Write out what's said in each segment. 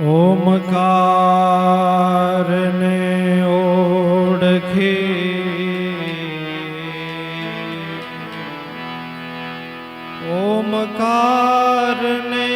ઓમકારને ઓળખી. ઓમકારને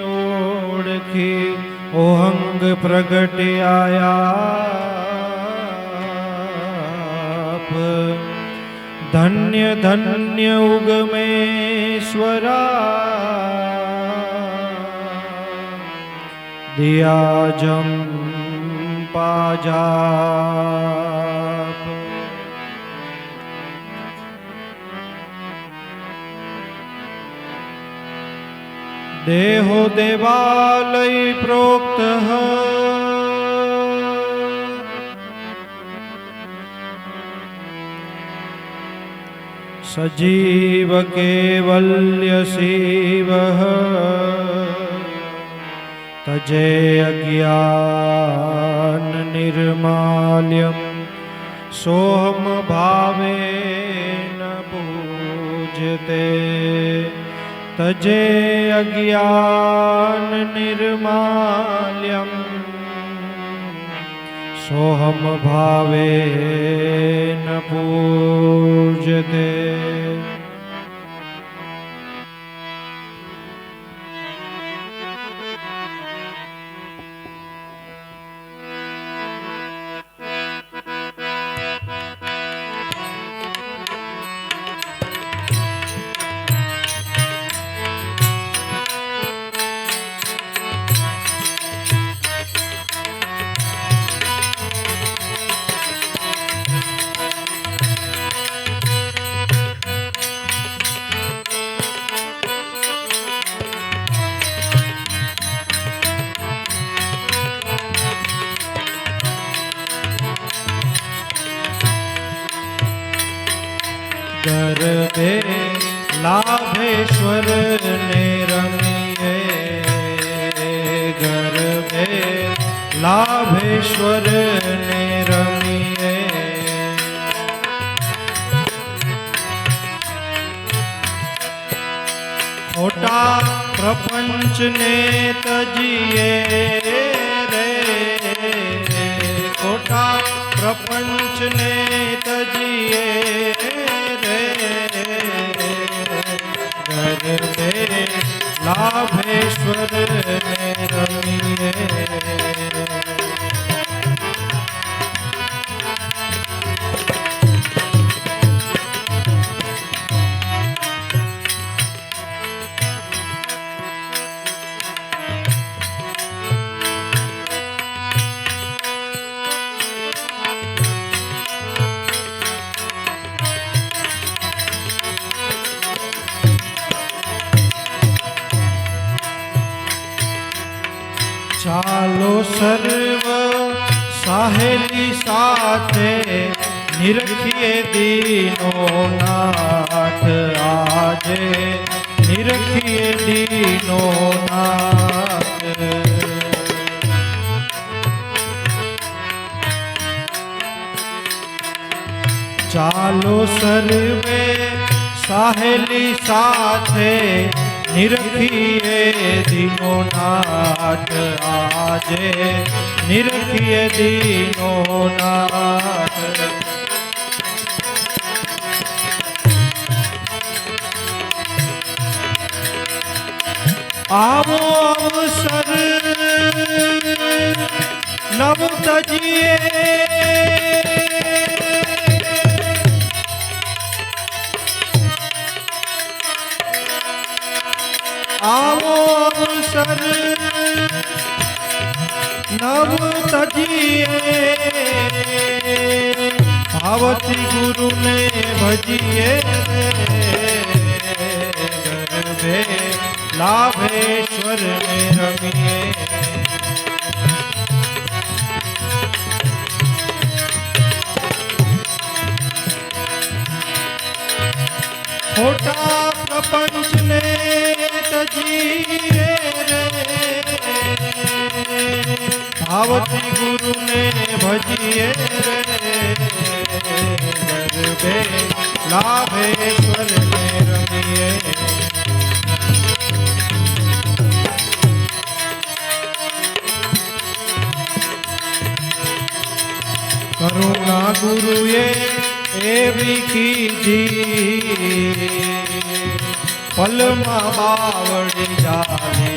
ઓળખી. ઓહંગ પ્રગટ્યાયાપ ધન્ય ધન્ય ઉગમેશ્વરા. जम् बाजा देहो देवालय प्रोक्तः सजीव केवल्य તજે અજ્ઞાન નિર્માલ્યમ સોહમ ભાવેન પૂજતે તજે અજ્ઞાન નિર્માલ્યમ સોહમ ભાવેન પૂજતે લાભેશ્વર ને રમીએ ખોટા પ્રપંચને તજીએ રે ખોટા પ્રપંચને તજીએ રે લાભેશ્વર ને રમીએ ચાલો સર્વ સાહેલી સાથે નિરખીએ દીનો નાથ. આજે નિરખીએ દીનો નાથ. ચાલો સર્વે સાહેલી સાથે નિરખીએ દીનો નાથ આજે. નિરખીએ દીનો નાથ. આવો અવસર નવ તજીએ. આવો સર નવ તજીએ. ભાવથી ગુરુને ભજીએ ગરબે લાભેશ્વર રમીએ. ખોટા જીવે રે. ભાવથી ગુરુને ભજીએ રે. લાભેશ્વરને રમીએ. કરુણા ગુરુએ એવી કીધી પલમાં બાવડી જાને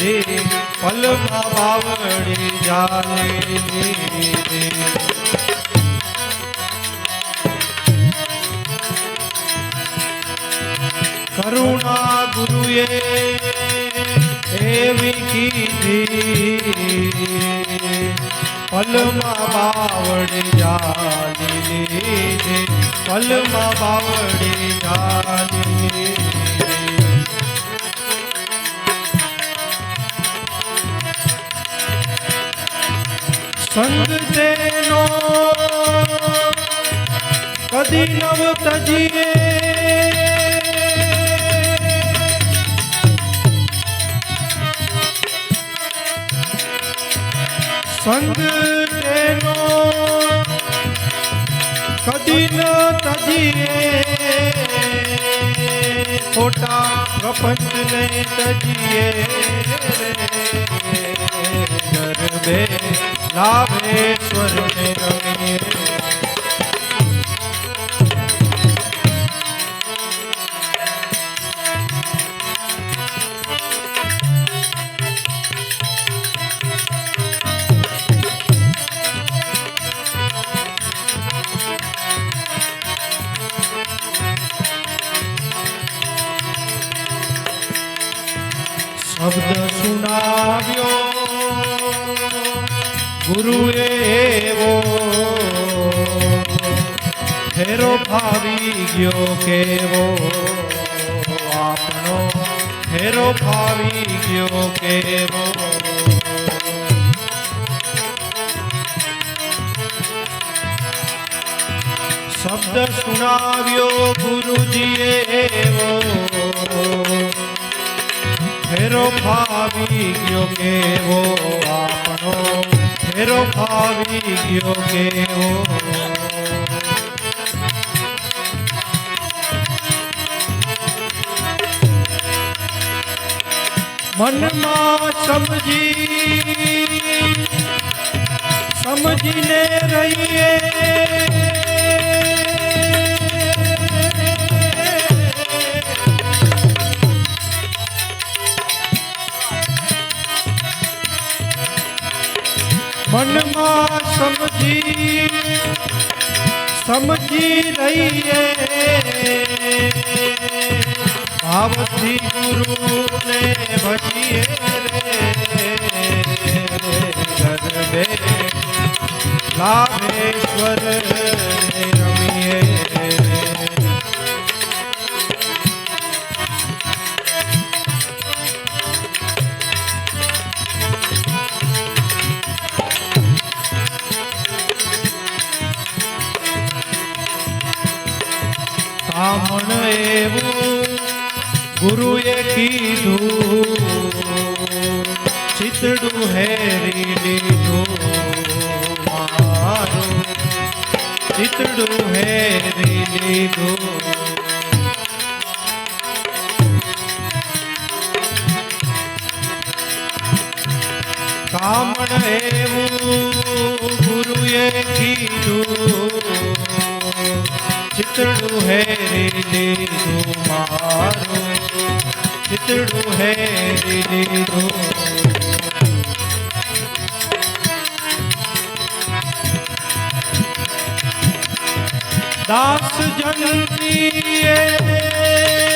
દે પલમાં બાવડી જાને દે કરુણા ગુરુએ એવી કીધી. પલમાં બાવડી જાલી લીધી પલમાં બાવડી જાલી સંગ તેનો કદી નવ તજીએ. સંગ તેનો કદી ન તજીએ. ખોટા પ્રપંચને તજીએ. ગરબે લાભેશ્વરને રમીએ શબ્દ સુનાવ્યો ગુરુએ એવો. ફેરો ફાવી ગયો કેવો. આપણો ફેરો ફાવી ગયો કેવો. શબ્દ સુનાવ્યો ગુરુજીએ એવો. ફેરો ફાવી ગયો કેવો આપણો ફેરો ફાવી ગયો કેવો મનમાં સમજી સમજીને રહીએ સમજી સમજી રહીએ. ભાવથી ગુરુને ભજીએ રે. લાભેશ્વર રમીએ ગુરુએ કીધું ચિતડું હેરી લીધું મારું. ચિતડું હેરી લીધું કામણ એવું ગુરુએ કીધું ચિતડું હેરી લીધું મારું. ચિતડું હેરી લીધું દાસ જનતીએ ચરણું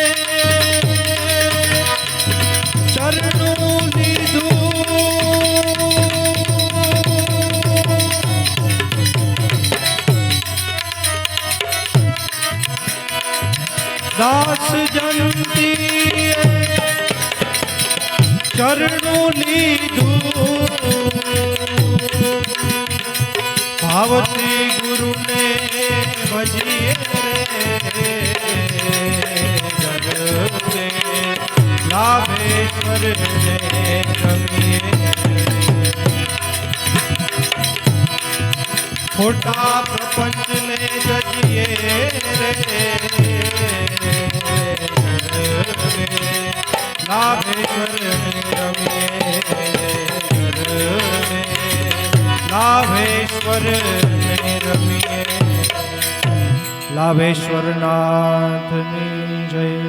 ચરણું લીધું ભાવથી ગુરુને ભજીએ લાભેશ્વર ખોટા પ્રપંચને જજીએ રે લાભેશ્વર લાભેશ્વર લાભેશ્વરનાથની જય